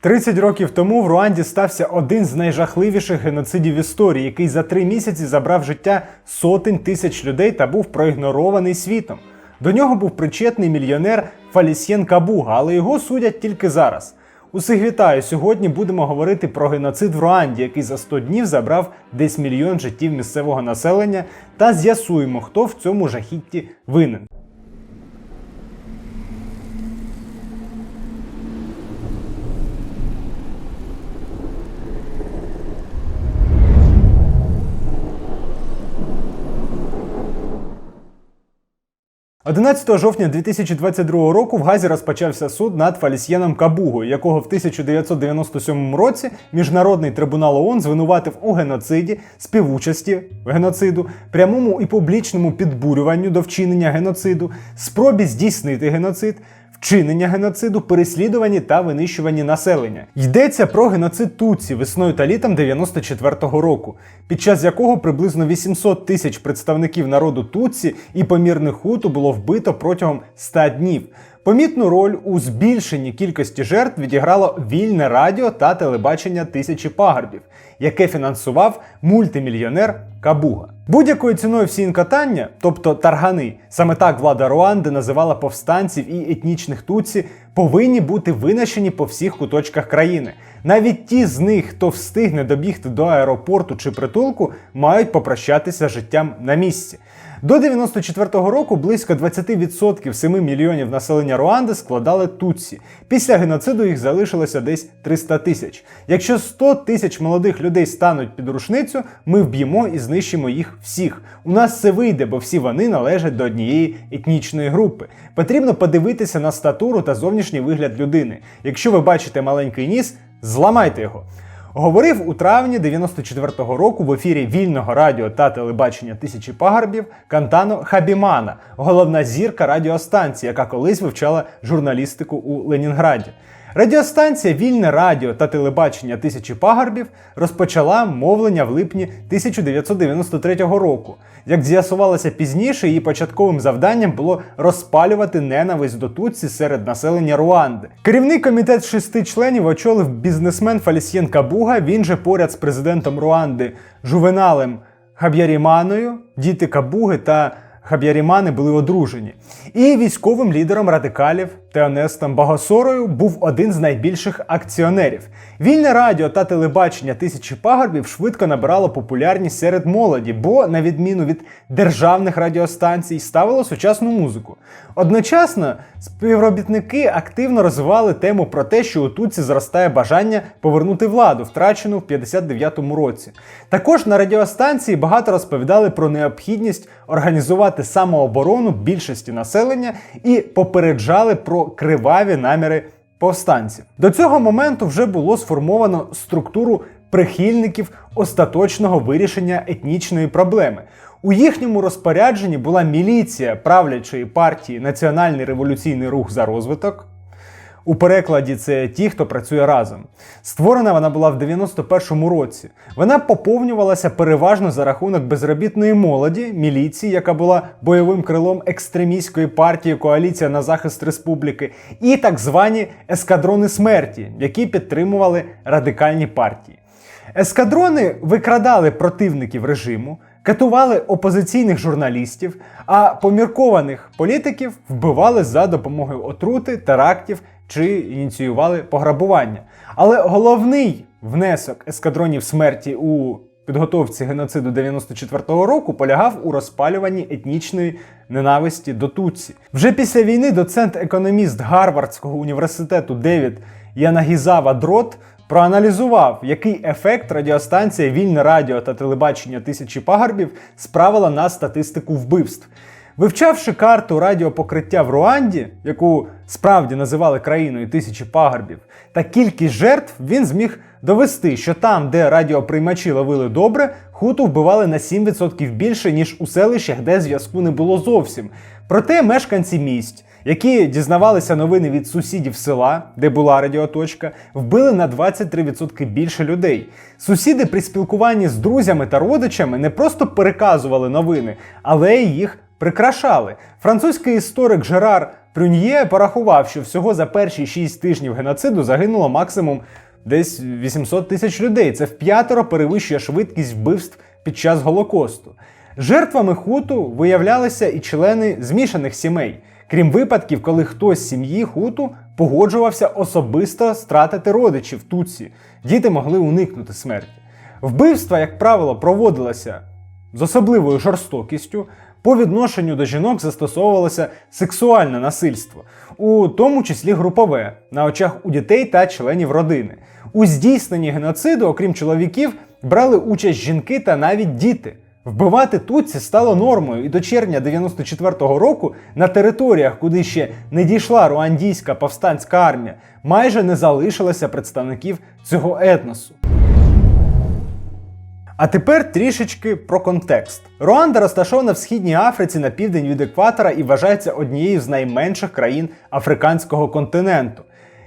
30 років тому в Руанді стався один з найжахливіших геноцидів історії, який за три місяці забрав життя сотень тисяч людей та був проігнорований світом. До нього був причетний мільйонер Фалісьєн Кабуга, але його судять тільки зараз. Усіх вітаю! Сьогодні будемо говорити про геноцид в Руанді, який за 100 днів забрав десь мільйон життів місцевого населення, та з'ясуємо, хто в цьому жахітті винен. – 11 жовтня 2022 року в Газі розпочався суд над Фалісьєном Кабугою, якого в 1997 році Міжнародний трибунал ООН звинуватив у геноциді, співучасті геноциду, прямому і публічному підбурюванню до вчинення геноциду, спробі здійснити геноцид, вчинення геноциду, переслідуванні та винищуванні населення. Йдеться про геноцид Туці весною та літом 94-го року, під час якого приблизно 800 тисяч представників народу Туці і помірних хуту було вбито протягом 100 днів. Помітну роль у збільшенні кількості жертв відіграло вільне радіо та телебачення тисячі пагорбів, яке фінансував мультимільйонер Кабуга. Будь-якою ціною всі інкатання, тобто таргани, саме так влада Руанди називала повстанців і етнічних туці, повинні бути винищені по всіх куточках країни. Навіть ті з них, хто встигне добігти до аеропорту чи притулку, мають попрощатися життям на місці. До 94-го року близько 20% 7 мільйонів населення Руанди складали туці. Після геноциду їх залишилося десь 300 тисяч. Якщо 100 тисяч молодих людей стануть під рушницю, ми вб'ємо і знищимо їх всіх. У нас це вийде, бо всі вони належать до однієї етнічної групи. Потрібно подивитися на статуру та зовнішній вигляд людини. Якщо ви бачите маленький ніс, зламайте його. Говорив у травні 94-го року в ефірі вільного радіо та телебачення тисячі пагорбів Кантано Хабімана, головна зірка радіостанції, яка колись вивчала журналістику у Ленінграді. Радіостанція Вільне радіо та телебачення тисячі пагорбів розпочала мовлення в липні 1993 року. Як з'ясувалося пізніше, її початковим завданням було розпалювати ненависть до Тутсі серед населення Руанди. Керівний комітет шести членів очолив бізнесмен Фалісьєн Кабуга. Він же поряд з президентом Руанди Жувеналем Хаб'яріманою, діти Кабуги та Хаб'ярімани були одружені. І військовим лідером радикалів Теонестом Багосорою був один з найбільших акціонерів. Вільне радіо та телебачення тисячі пагорбів швидко набирало популярність серед молоді, бо, на відміну від державних радіостанцій, ставило сучасну музику. Одночасно співробітники активно розвивали тему про те, що у Туці зростає бажання повернути владу, втрачену в 59-му році. Також на радіостанції багато розповідали про необхідність організувати самооборону більшості населення і попереджали про криваві наміри повстанців. До цього моменту вже було сформовано структуру прихильників остаточного вирішення етнічної проблеми. У їхньому розпорядженні була міліція правлячої партії Національний революційний рух за розвиток. У перекладі це ті, хто працює разом. Створена вона була в 91-му році. Вона поповнювалася переважно за рахунок безробітної молоді, міліції, яка була бойовим крилом екстремістської партії Коаліція на захист республіки, і так звані ескадрони смерті, які підтримували радикальні партії. Ескадрони викрадали противників режиму, катували опозиційних журналістів, а поміркованих політиків вбивали за допомогою отрути, терактів чи ініціювали пограбування. Але головний внесок ескадронів смерті у підготовці геноциду 94-го року полягав у розпалюванні етнічної ненависті до Туці. Вже після війни доцент-економіст Гарвардського університету Девід Янагізава Дрот проаналізував, який ефект радіостанція Вільне радіо та телебачення тисячі пагорбів справила на статистику вбивств. Вивчавши карту радіопокриття в Руанді, яку справді називали країною тисячі пагорбів, та кількість жертв, він зміг довести, що там, де радіоприймачі ловили добре, хуту вбивали на 7% більше, ніж у селищах, де зв'язку не було зовсім. Проте мешканці місць, які дізнавалися новини від сусідів села, де була радіоточка, вбили на 23% більше людей. Сусіди при спілкуванні з друзями та родичами не просто переказували новини, але й їх прикрашали. Французький історик Жерар Прюньє порахував, що всього за перші 6 тижнів геноциду загинуло максимум десь 800 тисяч людей. Це вп'ятеро перевищує швидкість вбивств під час Голокосту. Жертвами хуту виявлялися і члени змішаних сімей, крім випадків, коли хтось з сім'ї хуту погоджувався особисто стратити родичів туці. Діти могли уникнути смерті. Вбивства, як правило, проводилося з особливою жорстокістю. По відношенню до жінок застосовувалося сексуальне насильство, у тому числі групове, на очах у дітей та членів родини. У здійсненні геноциду, окрім чоловіків, брали участь жінки та навіть діти. Вбивати тутці стало нормою, і до червня 94-го року на територіях, куди ще не дійшла руандійська повстанська армія, майже не залишилося представників цього етносу. А тепер трішечки про контекст. Руанда розташована в східній Африці на південь від екватора і вважається однією з найменших країн африканського континенту.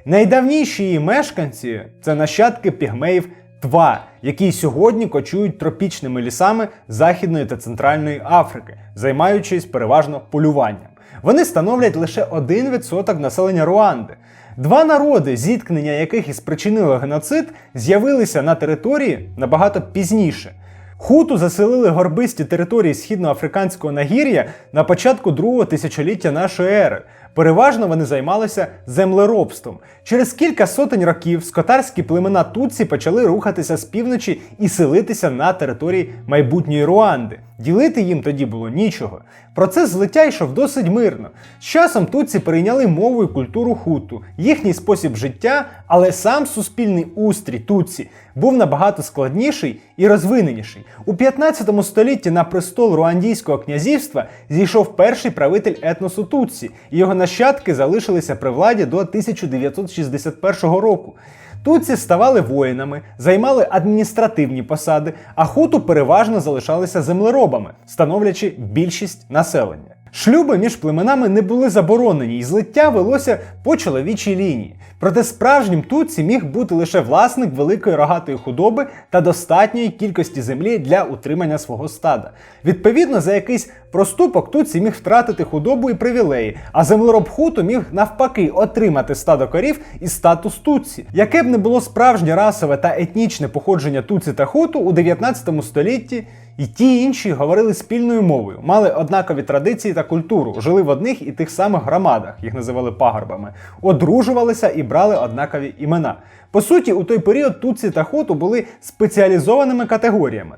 Найдавніші її мешканці це нащадки пігмеїв Тва, які сьогодні кочують тропічними лісами Західної та Центральної Африки, займаючись переважно полюванням. Вони становлять лише 1% населення Руанди. Два народи, зіткнення яких і спричинило геноцид, з'явилися на території набагато пізніше. Хуту заселили горбисті території східноафриканського нагір'я на початку другого тисячоліття нашої ери. Переважно вони займалися землеробством. Через кілька сотень років скотарські племена Туці почали рухатися з півночі і селитися на території майбутньої Руанди. Ділити їм тоді було нічого. Процес злиття йшов досить мирно. З часом Туці перейняли мову і культуру хуту, їхній спосіб життя, але сам суспільний устрій Туці був набагато складніший і розвиненіший. У 15 столітті на престол руандійського князівства зійшов перший правитель етносу Туці, і його нащадки залишилися при владі до 1961 року. Туці ставали воїнами, займали адміністративні посади, а хуту переважно залишалися землеробами, становлячи більшість населення. Шлюби між племенами не були заборонені, і злиття велося по чоловічій лінії. Проте справжнім туці міг бути лише власник великої рогатої худоби та достатньої кількості землі для утримання свого стада. Відповідно, за якийсь проступок туці міг втратити худобу і привілеї, а землероб хуту міг навпаки отримати стадо корів і статус туці. Яке б не було справжнє расове та етнічне походження туці та хуту у 19 столітті. І ті і інші говорили спільною мовою, мали однакові традиції та культуру, жили в одних і тих самих громадах, їх називали пагорбами, одружувалися і брали однакові імена. По суті, у той період туці та хуту були спеціалізованими категоріями.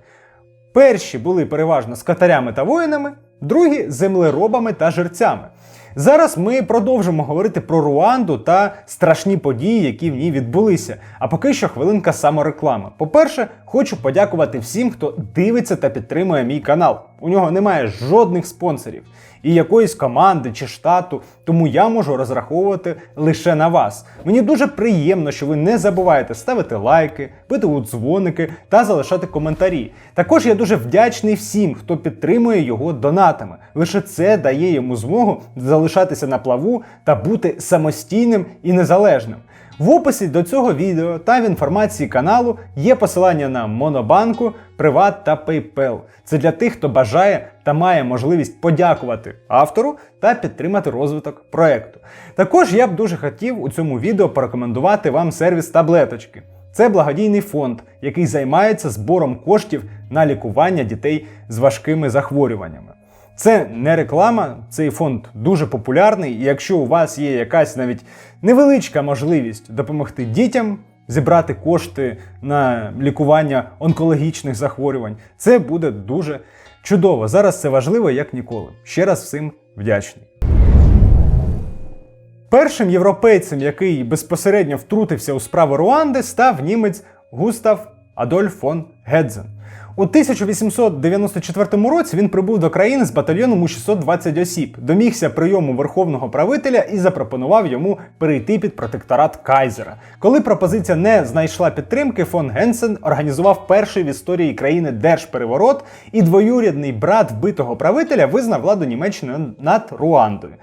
Перші були переважно скотарями та воїнами, другі землеробами та жерцями. Зараз ми продовжимо говорити про Руанду та страшні події, які в ній відбулися. А поки що хвилинка самореклами. По-перше, хочу подякувати всім, хто дивиться та підтримує мій канал. У нього немає жодних спонсорів і якоїсь команди чи штату, тому я можу розраховувати лише на вас. Мені дуже приємно, що ви не забуваєте ставити лайки, бити у дзвоники та залишати коментарі. Також я дуже вдячний всім, хто підтримує його донатами. Лише це дає йому змогу залишатися на плаву та бути самостійним і незалежним. В описі до цього відео та в інформації каналу є посилання на Монобанку, Приват та PayPal. Це для тих, хто бажає та має можливість подякувати автору та підтримати розвиток проекту. Також я б дуже хотів у цьому відео порекомендувати вам сервіс таблеточки. Це благодійний фонд, який займається збором коштів на лікування дітей з важкими захворюваннями. Це не реклама, цей фонд дуже популярний, і якщо у вас є якась навіть невеличка можливість допомогти дітям зібрати кошти на лікування онкологічних захворювань, це буде дуже чудово. Зараз це важливо як ніколи. Ще раз всім вдячний. Першим європейцем, який безпосередньо втрутився у справу Руанди, став німець Густав Адольф фон Гедзен. У 1894 році він прибув до країни з батальйоном у 620 осіб, домігся прийому верховного правителя і запропонував йому перейти під протекторат Кайзера. Коли пропозиція не знайшла підтримки, фон Генсен організував перший в історії країни держпереворот, і двоюрідний брат вбитого правителя визнав владу Німеччини над Руандою.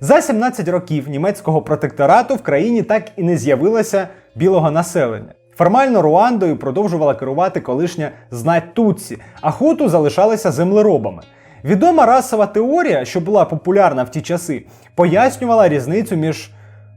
За 17 років німецького протекторату в країні так і не з'явилося білого населення. Формально Руандою продовжувала керувати колишня знать Туці, а хуту залишалися землеробами. Відома расова теорія, що була популярна в ті часи, пояснювала різницю між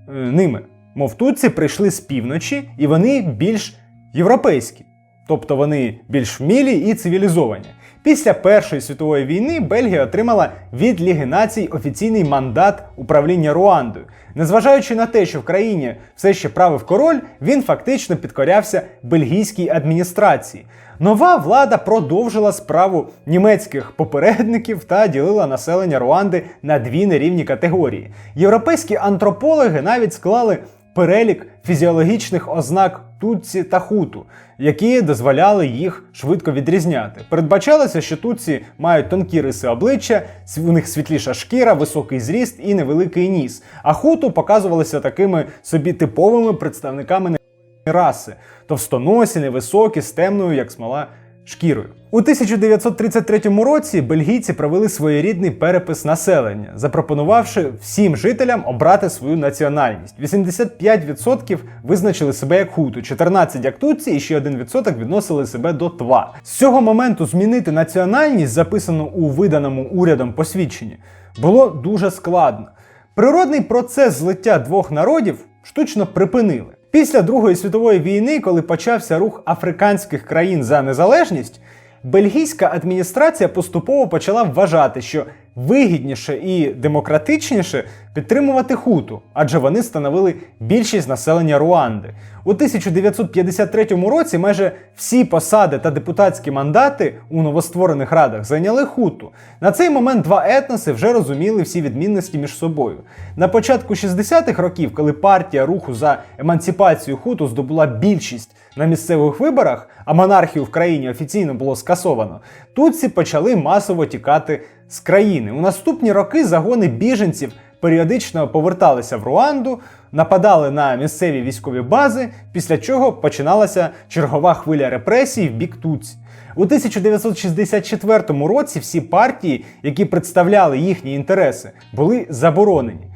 е, ними. Мов Туці прийшли з півночі, і вони більш європейські, тобто вони більш вмілі і цивілізовані. Після Першої світової війни Бельгія отримала від Ліги націй офіційний мандат управління Руандою. Незважаючи на те, що в країні все ще правив король, він фактично підкорявся бельгійській адміністрації. Нова влада продовжила справу німецьких попередників та ділила населення Руанди на дві нерівні категорії. Європейські антропологи навіть склали перелік фізіологічних ознак тутсі та хуту, які дозволяли їх швидко відрізняти. Передбачалося, що тутці мають тонкі риси обличчя, у них світліша шкіра, високий зріст і невеликий ніс. А хуту показувалися такими собі типовими представниками раси, товстоносі, невисокі, з темною, як смола, шкірою. У 1933 році бельгійці провели своєрідний перепис населення, запропонувавши всім жителям обрати свою національність. 85% визначили себе як хуту, 14% як тутсі і ще 1% відносили себе до тва. З цього моменту змінити національність, записану у виданому урядом посвідченні, було дуже складно. Природний процес злиття двох народів штучно припинили. Після Другої світової війни, коли почався рух африканських країн за незалежність, бельгійська адміністрація поступово почала вважати, що вигідніше і демократичніше підтримувати хуту, адже вони становили більшість населення Руанди. У 1953 році майже всі посади та депутатські мандати у новостворених радах зайняли хуту. На цей момент два етноси вже розуміли всі відмінності між собою. На початку 60-х років, коли партія руху за емансипацію хуту здобула більшість на місцевих виборах, а монархію в країні офіційно було скасовано, тутці почали масово тікати з країни. У наступні роки загони біженців періодично поверталися в Руанду, нападали на місцеві військові бази, після чого починалася чергова хвиля репресій в бік Туці. У 1964 році всі партії, які представляли їхні інтереси, були заборонені.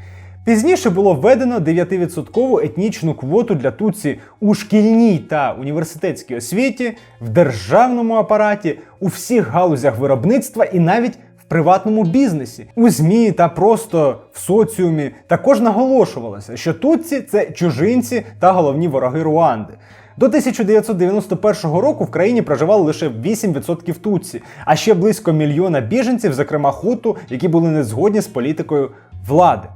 Пізніше було введено 9% етнічну квоту для туці у шкільній та університетській освіті, в державному апараті, у всіх галузях виробництва і навіть приватному бізнесі, у ЗМІ та просто в соціумі також наголошувалося, що тутці це чужинці та головні вороги Руанди. До 1991 року в країні проживало лише 8% тутсі, а ще близько мільйона біженців, зокрема хуту, які були не згодні з політикою влади.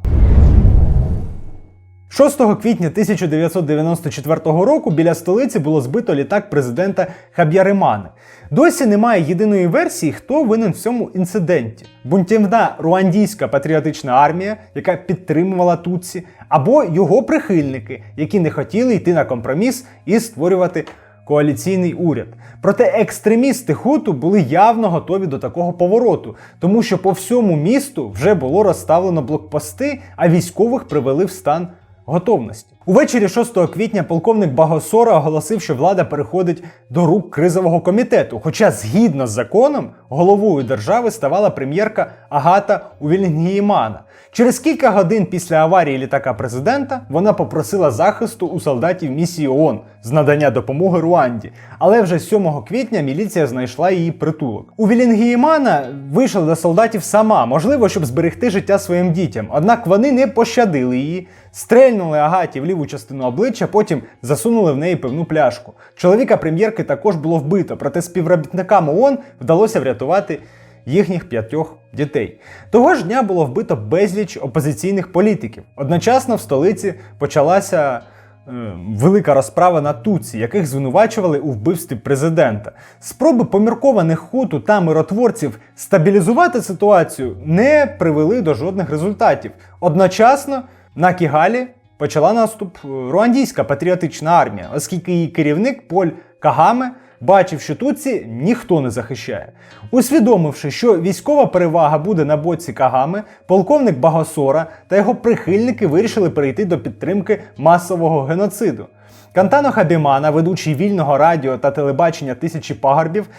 6 квітня 1994 року біля столиці було збито літак президента Хаб'яримани. Досі немає єдиної версії, хто винен в цьому інциденті: бунтівна руандійська патріотична армія, яка підтримувала Тутсі, або його прихильники, які не хотіли йти на компроміс і створювати коаліційний уряд. Проте екстремісти хуту були явно готові до такого повороту, тому що по всьому місту вже було розставлено блокпости, а військових привели в стан готовності. Увечері 6 квітня полковник Багосора оголосив, що влада переходить до рук кризового комітету. Хоча, згідно з законом, головою держави ставала прем'єрка Агата Увільнгіємана. Через кілька годин після аварії літака президента вона попросила захисту у солдатів місії ООН з надання допомоги Руанді. Але вже 7 квітня міліція знайшла її притулок. У Вілінгіємана вийшла до солдатів сама, можливо, щоб зберегти життя своїм дітям. Однак вони не пощадили її, стрельнули Агаті в ліву частину обличчя, потім засунули в неї пивну пляшку. Чоловіка прем'єрки також було вбито, проте співробітникам ООН вдалося врятувати їхніх п'ятьох дітей. Того ж дня було вбито безліч опозиційних політиків. Одночасно в столиці почалася. е, Велика розправа на Туці, яких звинувачували у вбивстві президента. Спроби поміркованих хуту та миротворців стабілізувати ситуацію не привели до жодних результатів. Одночасно на Кігалі почала наступ е, руандійська патріотична армія, оскільки її керівник Поль Кагаме бачив, що Туці ніхто не захищає. Усвідомивши, що військова перевага буде на боці Кагами, полковник Багосора та його прихильники вирішили перейти до підтримки масового геноциду. Кантано Хабімана, ведучий вільного радіо та телебачення тисячі пагорбів,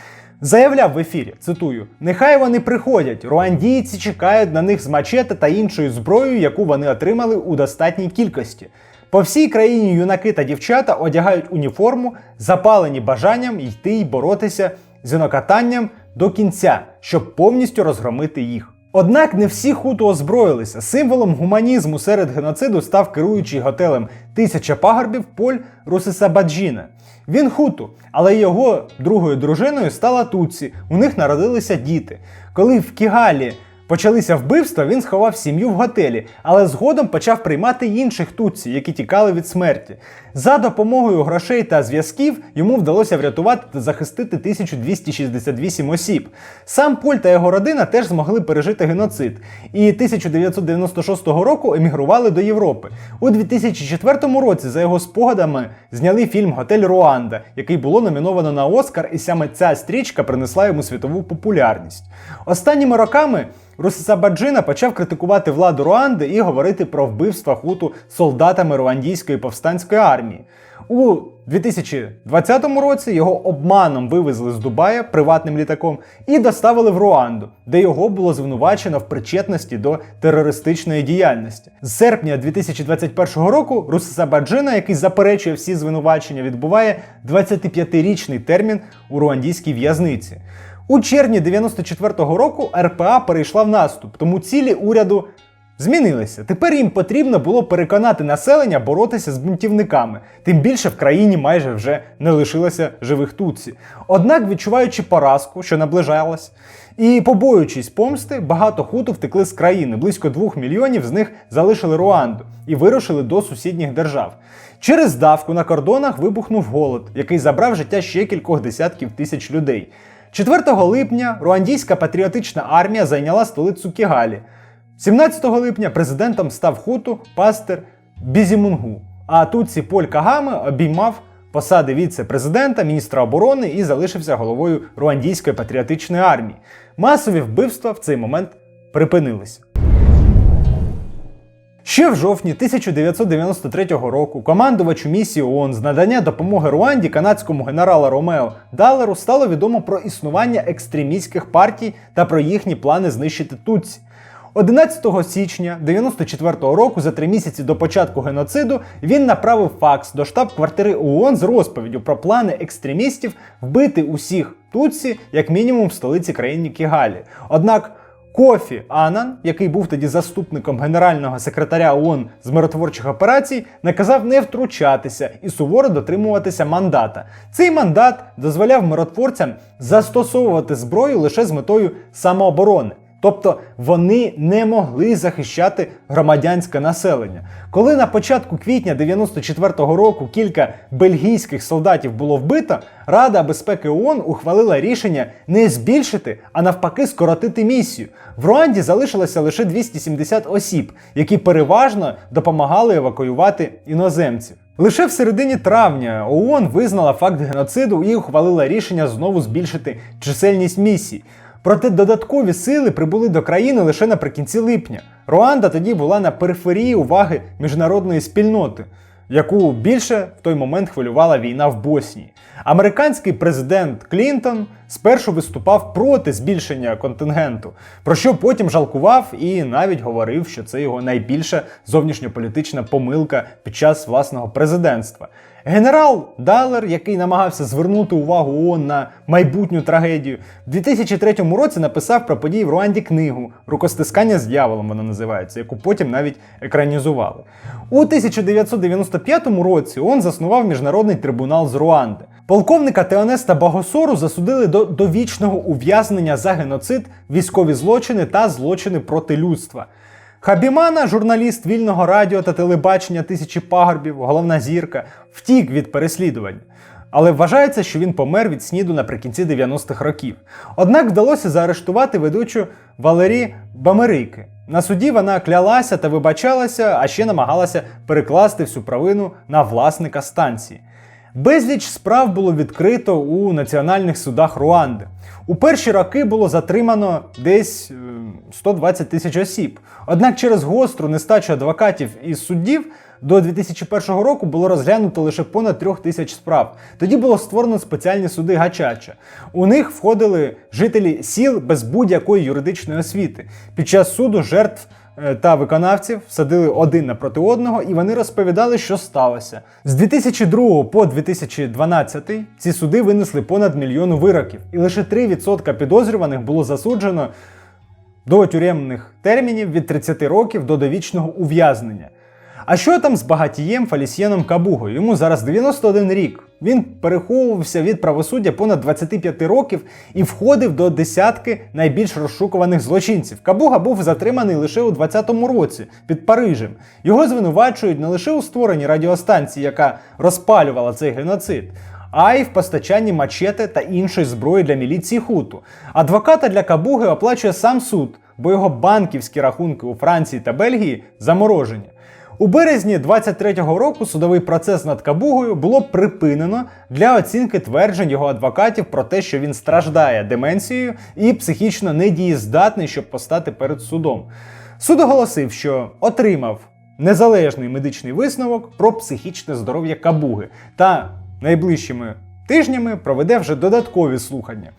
заявляв в ефірі: цитую: Нехай вони приходять. Руандійці чекають на них з мачете та іншою зброєю, яку вони отримали у достатній кількості. По всій країні юнаки та дівчата одягають уніформу, запалені бажанням йти й боротися з інокатанням до кінця, щоб повністю розгромити їх. Однак не всі хуту озброїлися. Символом гуманізму серед геноциду став керуючий готелем Тисяча пагорбів Поль Русисабаджіна. Він хуту, але його другою дружиною стала Туці. У них народилися діти. Коли в Кігалі почалися вбивства, він сховав сім'ю в готелі, але згодом почав приймати інших туці, які тікали від смерті. За допомогою грошей та зв'язків йому вдалося врятувати та захистити 1268 осіб. Сам Поль та його родина теж змогли пережити геноцид, і 1996 року емігрували до Європи. У 2004 році, за його спогадами, зняли фільм Готель Руанда, який було номіновано на Оскар, і саме ця стрічка принесла йому світову популярність. Останніми роками Русисабаджина почав критикувати владу Руанди і говорити про вбивства хуту солдатами руандійської повстанської армії. У 2020 році його обманом вивезли з Дубая приватним літаком і доставили в Руанду, де його було звинувачено в причетності до терористичної діяльності. З серпня 2021 року Русисабаджина, який заперечує всі звинувачення, відбуває 25-річний термін у руандійській в'язниці. У червні 94-го року РПА перейшла в наступ, тому цілі уряду змінилися. Тепер їм потрібно було переконати населення боротися з бунтівниками. Тим більше в країні майже вже не лишилося живих тутсі. Однак, відчуваючи поразку, що наближалась, і побоюючись помсти, багато хуту втекли з країни. Близько двох мільйонів з них залишили Руанду і вирушили до сусідніх держав. Через давку на кордонах вибухнув голод, який забрав життя ще кількох десятків тисяч людей. 4 липня руандійська патріотична армія зайняла столицю Кігалі. 17 липня президентом став хуту пастир Бізімунгу. А Туці Поль Кагаме обіймав посади віце-президента, міністра оборони і залишився головою руандійської патріотичної армії. Масові вбивства в цей момент припинилися. Ще в жовтні 1993 року командувачу місії ООН з надання допомоги Руанді канадському генералу Ромео Далеру стало відомо про існування екстремістських партій та про їхні плани знищити Тутсі. 11 січня 94-го року, за три місяці до початку геноциду, він направив факс до штаб-квартири ООН з розповіддю про плани екстремістів вбити усіх Тутсі, як мінімум в столиці країни Кігалі. Однак Кофі Анан, який був тоді заступником генерального секретаря ООН з миротворчих операцій, наказав не втручатися і суворо дотримуватися мандата. Цей мандат дозволяв миротворцям застосовувати зброю лише з метою самооборони. Тобто вони не могли захищати громадянське населення. Коли на початку квітня 94-го року кілька бельгійських солдатів було вбито, Рада безпеки ООН ухвалила рішення не збільшити, а навпаки, скоротити місію. В Руанді залишилося лише 270 осіб, які переважно допомагали евакуювати іноземців. Лише в середині травня ООН визнала факт геноциду і ухвалила рішення знову збільшити чисельність місій. Проте додаткові сили прибули до країни лише наприкінці липня. Руанда тоді була на периферії уваги міжнародної спільноти, яку більше в той момент хвилювала війна в Боснії. Американський президент Клінтон спершу виступав проти збільшення контингенту, про що потім жалкував і навіть говорив, що це його найбільша зовнішньополітична помилка під час власного президентства. Генерал Далер, який намагався звернути увагу ООН на майбутню трагедію, в 2003 році написав про події в Руанді книгу Рукостискання з дьяволом вона називається, яку потім навіть екранізували. У 1995 році ООН заснував міжнародний трибунал з Руанди. Полковника Теонеста Багосору засудили до довічного ув'язнення за геноцид, військові злочини та злочини проти людства. Хабімана, журналіст вільного радіо та телебачення тисячі пагорбів, головна зірка, втік від переслідування. Але вважається, що він помер від сніду наприкінці 90-х років. Однак вдалося заарештувати ведучу Валері Бамерики. На суді вона клялася та вибачалася, а ще намагалася перекласти всю провину на власника станції. Безліч справ було відкрито у національних судах Руанди. У перші роки було затримано десь е, 120 тисяч осіб. Однак через гостру нестачу адвокатів і суддів до 2001 року було розглянуто лише понад трьох тисяч справ. Тоді було створено спеціальні суди Гачача. У них входили жителі сіл без будь-якої юридичної освіти. Під час суду жертв е, та виконавців садили один напроти одного, і вони розповідали, що сталося. З 2002 по 2012 ці суди винесли понад мільйон вироків, і лише 3% підозрюваних було засуджено до тюремних термінів від 30 років до довічного ув'язнення. А що там з багатієм Фалісьєном Кабугою? Йому зараз 91 рік. Він переховувався від правосуддя понад 25 років і входив до десятки найбільш розшукуваних злочинців. Кабуга був затриманий лише у 20-му році під Парижем. Його звинувачують не лише у створенні радіостанції, яка розпалювала цей геноцид, а й в постачанні мачете та іншої зброї для міліції хуту. Адвоката для Кабуги оплачує сам суд, бо його банківські рахунки у Франції та Бельгії заморожені. У березні 23-го року судовий процес над Кабугою було припинено для оцінки тверджень його адвокатів про те, що він страждає деменцією і психічно недієздатний, щоб постати перед судом. Суд оголосив, що отримав незалежний медичний висновок про психічне здоров'я Кабуги та найближчими тижнями проведе вже додаткові слухання.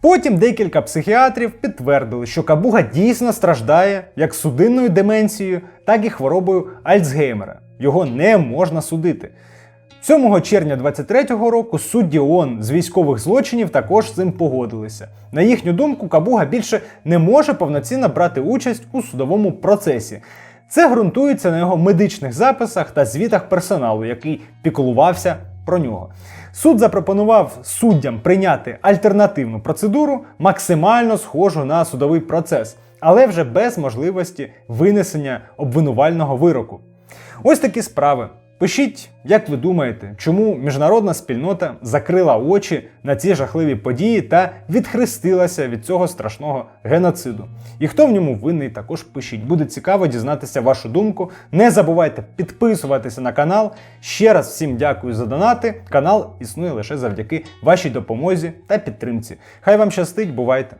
Потім декілька психіатрів підтвердили, що Кабуга дійсно страждає як судинною деменцією, так і хворобою Альцгеймера. Його не можна судити. 7 червня 23-го року судді ООН з військових злочинів також з цим погодилися. На їхню думку, Кабуга більше не може повноцінно брати участь у судовому процесі. Це ґрунтується на його медичних записах та звітах персоналу, який піклувався про нього. Суд запропонував суддям прийняти альтернативну процедуру, максимально схожу на судовий процес, але вже без можливості винесення обвинувального вироку. Ось такі справи. Пишіть, як ви думаєте, чому міжнародна спільнота закрила очі на ці жахливі події та відхрестилася від цього страшного геноциду. І хто в ньому винний, також пишіть. Буде цікаво дізнатися вашу думку. Не забувайте підписуватися на канал. Ще раз всім дякую за донати. Канал існує лише завдяки вашій допомозі та підтримці. Хай вам щастить, бувайте!